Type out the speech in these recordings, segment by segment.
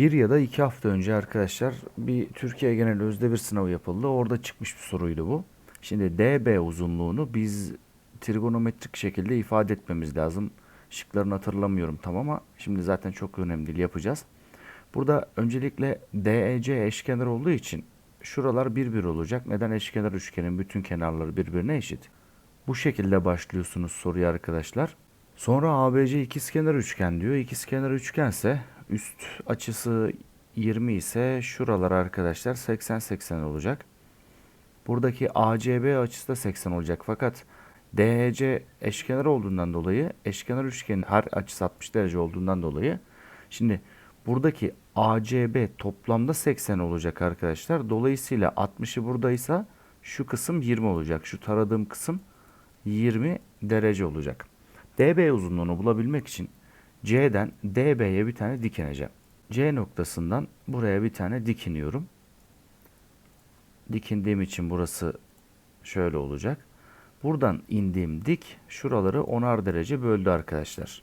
Bir ya da iki hafta önce arkadaşlar bir Türkiye genel özde bir sınavı yapıldı. Orada çıkmış bir soruydu bu. Şimdi DB uzunluğunu biz trigonometrik şekilde ifade etmemiz lazım. Şıklarını hatırlamıyorum tam ama şimdi zaten çok önemli değil yapacağız. Burada öncelikle DEC eşkenar olduğu için şuralar bir bir olacak. Neden eşkenar üçgenin bütün kenarları birbirine eşit? Bu şekilde başlıyorsunuz soruya arkadaşlar. Sonra ABC ikizkenar üçgen diyor. İkizkenar üçgense üst açısı 20 ise şuralar arkadaşlar 80 80 olacak. Buradaki ACB açısı da 80 olacak. Fakat DHC eşkenar olduğundan dolayı eşkenar üçgenin her açısı 60 derece olduğundan dolayı şimdi buradaki ACB toplamda 80 olacak arkadaşlar. Dolayısıyla 60'ı buradaysa şu kısım 20 olacak. Şu taradığım kısım 20 derece olacak. DB uzunluğunu bulabilmek için C'den DB'ye bir tane dik ineceğim. C noktasından buraya bir tane dik iniyorum. Dikindiğim için burası şöyle olacak. Buradan indiğim dik şuraları 10'ar derece böldü arkadaşlar.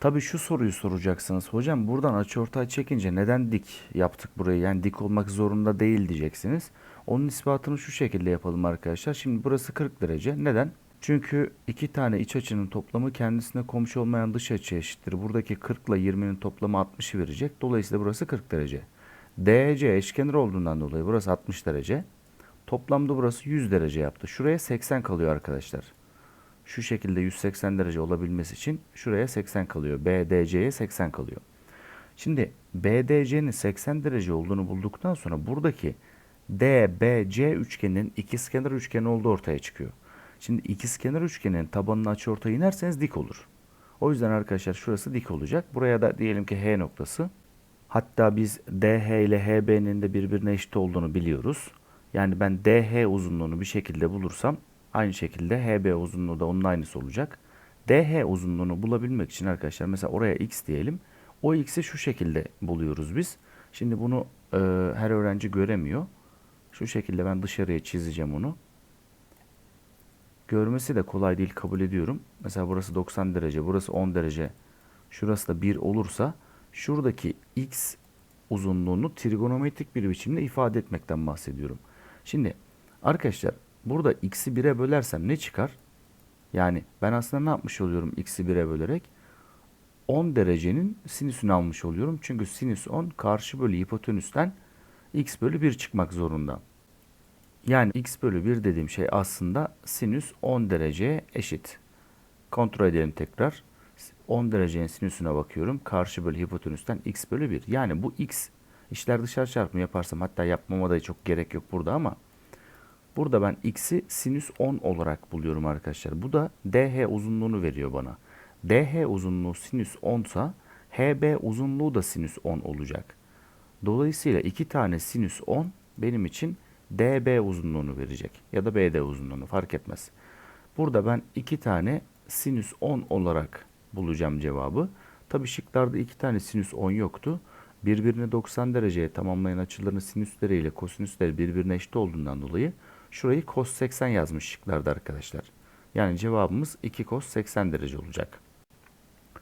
Tabii şu soruyu soracaksınız. Hocam buradan açıortay çekince neden dik yaptık burayı? Yani dik olmak zorunda değil diyeceksiniz. Onun ispatını şu şekilde yapalım arkadaşlar. Şimdi burası 40 derece. Neden? Çünkü iki tane iç açının toplamı kendisine komşu olmayan dış açı eşittir. Buradaki 40 ile 20'nin toplamı 60'ı verecek. Dolayısıyla burası 40 derece. DC eşkenar olduğundan dolayı burası 60 derece. Toplamda burası 100 derece yaptı. Şuraya 80 kalıyor arkadaşlar. Şu şekilde 180 derece olabilmesi için şuraya 80 kalıyor. BDC'ye 80 kalıyor. Şimdi BDC'nin 80 derece olduğunu bulduktan sonra buradaki DBC üçgeninin ikizkenar üçgeni olduğu ortaya çıkıyor. Şimdi ikizkenar üçgenin tabanını açıortay inerseniz dik olur. O yüzden arkadaşlar şurası dik olacak. Buraya da diyelim ki H noktası. Hatta biz DH ile HB'nin de birbirine eşit olduğunu biliyoruz. Yani ben DH uzunluğunu bir şekilde bulursam aynı şekilde HB uzunluğu da onun aynısı olacak. DH uzunluğunu bulabilmek için arkadaşlar mesela oraya x diyelim. O x'i şu şekilde buluyoruz biz. Şimdi bunu e, her öğrenci göremiyor. Şu şekilde ben dışarıya çizeceğim onu. Görmesi de kolay değil kabul ediyorum. Mesela burası 90 derece, burası 10 derece. Şurası da 1 olursa şuradaki x uzunluğunu trigonometrik bir biçimde ifade etmekten bahsediyorum. Şimdi arkadaşlar burada x'i 1'e bölersem ne çıkar? Yani ben aslında ne yapmış oluyorum x'i 1'e bölerek? 10 derecenin sinüsünü almış oluyorum. Çünkü sinüs 10 karşı bölü hipotenüsten x bölü 1 çıkmak zorunda. Yani x bölü 1 dediğim şey aslında sinüs 10 dereceye eşit. Kontrol edelim tekrar. 10 derecenin sinüsüne bakıyorum. Karşı bölü hipotenüsten x bölü 1. Yani bu x işler dışarı çarpımı yaparsam hatta yapmama da çok gerek yok burada ama burada ben x'i sinüs 10 olarak buluyorum arkadaşlar. Bu da dh uzunluğunu veriyor bana. dh uzunluğu sinüs 10 sa hb uzunluğu da sinüs 10 olacak. Dolayısıyla iki tane sinüs 10 benim için db uzunluğunu verecek. Ya da bd uzunluğunu fark etmez. Burada ben iki tane sinüs 10 olarak bulacağım cevabı. Tabi şıklarda iki tane sinüs 10 yoktu. Birbirini 90 dereceye tamamlayan açıların sinüsleri ile kosinüsleri birbirine eşit olduğundan dolayı şurayı cos 80 yazmış şıklarda arkadaşlar. Yani cevabımız 2 cos 80 derece olacak.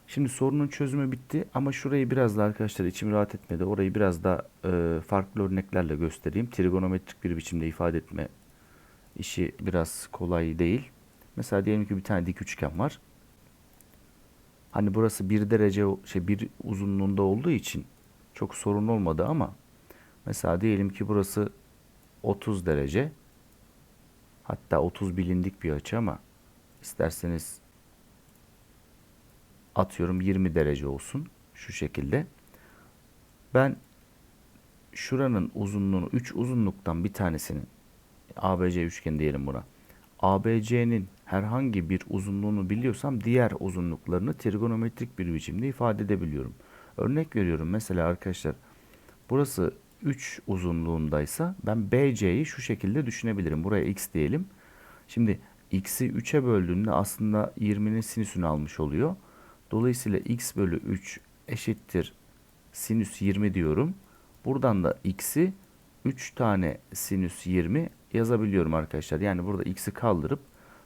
Şimdi sorunun çözümü bitti ama şurayı biraz da arkadaşlar içim rahat etmedi. Orayı biraz da e, farklı örneklerle göstereyim. Trigonometrik bir biçimde ifade etme işi biraz kolay değil. Mesela diyelim ki bir tane dik üçgen var. Hani burası bir derece şey bir uzunluğunda olduğu için çok sorun olmadı ama mesela diyelim ki burası 30 derece. Hatta 30 bilindik bir açı ama isterseniz atıyorum 20 derece olsun şu şekilde. Ben şuranın uzunluğunu 3 uzunluktan bir tanesinin ABC üçgen diyelim buna. ABC'nin herhangi bir uzunluğunu biliyorsam diğer uzunluklarını trigonometrik bir biçimde ifade edebiliyorum. Örnek veriyorum mesela arkadaşlar burası 3 uzunluğundaysa ben BC'yi şu şekilde düşünebilirim. Buraya x diyelim. Şimdi x'i 3'e böldüğümde aslında 20'nin sinüsünü almış oluyor. Dolayısıyla x bölü 3 eşittir sinüs 20 diyorum. Buradan da x'i 3 tane sinüs 20 yazabiliyorum arkadaşlar. Yani burada x'i kaldırıp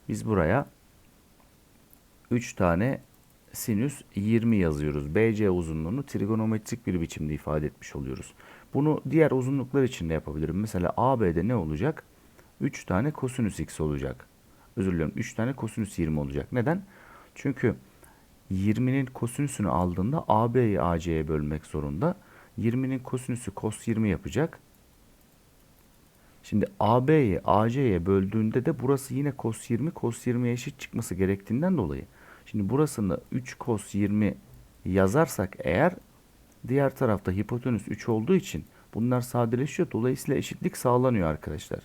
biz buraya 3 tane sinüs 20 yazıyoruz. BC uzunluğunu trigonometrik bir biçimde ifade etmiş oluyoruz. Bunu diğer uzunluklar için de yapabilirim. Mesela AB'de ne olacak? 3 tane kosinüs x olacak. Özür diliyorum. 3 tane kosinüs 20 olacak. Neden? Çünkü 20'nin kosinüsünü aldığında AB'yi AC'ye bölmek zorunda. 20'nin kosinüsü cos 20 yapacak. Şimdi AB'yi AC'ye böldüğünde de burası yine cos 20 cos 20'ye eşit çıkması gerektiğinden dolayı. Şimdi burasını 3 cos 20 yazarsak eğer diğer tarafta hipotenüs 3 olduğu için bunlar sadeleşiyor. Dolayısıyla eşitlik sağlanıyor arkadaşlar.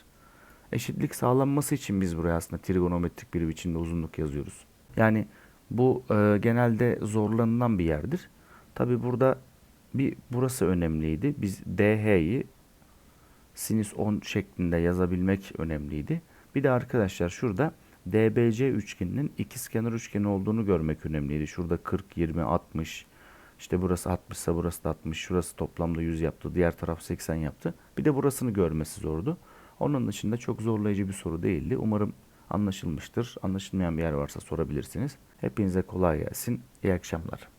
Eşitlik sağlanması için biz buraya aslında trigonometrik bir biçimde uzunluk yazıyoruz. Yani bu e, genelde zorlanılan bir yerdir. Tabi burada bir burası önemliydi. Biz DH'yi sinüs 10 şeklinde yazabilmek önemliydi. Bir de arkadaşlar şurada DBC üçgeninin ikizkenar üçgeni olduğunu görmek önemliydi. Şurada 40, 20, 60. İşte burası 60 ise burası da 60. Şurası toplamda 100 yaptı. Diğer taraf 80 yaptı. Bir de burasını görmesi zordu. Onun dışında çok zorlayıcı bir soru değildi. Umarım anlaşılmıştır. Anlaşılmayan bir yer varsa sorabilirsiniz. Hepinize kolay gelsin. İyi akşamlar.